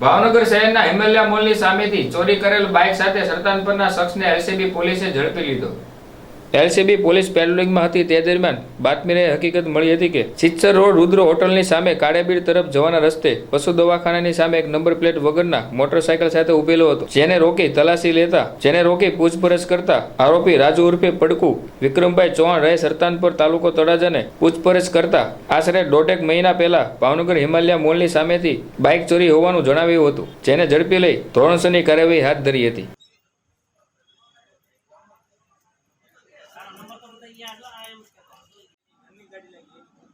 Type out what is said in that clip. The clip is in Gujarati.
ભાવનગર શહેરના હિમાલયા મોલની સામેથી ચોરી કરેલ બાઇક સાથે સરતાનપરના શખ્સને એલસીબી પોલીસે ઝડપી લીધો. એલસીબી પોલીસ પેટ્રોલિંગમાં હતી. તે દરમિયાન બાતમીને હકીકત મળી હતી કે સિત્સર રોડ રુદ્ર હોટલની સામે કાળેબીડ તરફ જવાના રસ્તે પશુ દવાખાનાની સામે એક નંબર પ્લેટ વગરના મોટરસાયકલ સાથે ઉભેલો હતો. જેને રોકી તલાશી લેતા, જેને રોકી પૂછપરછ કરતા આરોપી રાજુ ઉર્ફે પડકુ, વિક્રમભાઈ ચૌહાણ રહે સરતાનપુર તાલુકો તળાજાને પૂછપરછ કરતા આશરે દોઢેક મહિના પહેલા ભાવનગર હિમાલયા મોલની સામેથી બાઇક ચોરી હોવાનું જણાવ્યું હતું, જેને ઝડપી લઈ ધોરણસરની કાર્યવાહી હાથ ધરી હતી. અહીંયા જો આ એમ કે ગાડી લાગી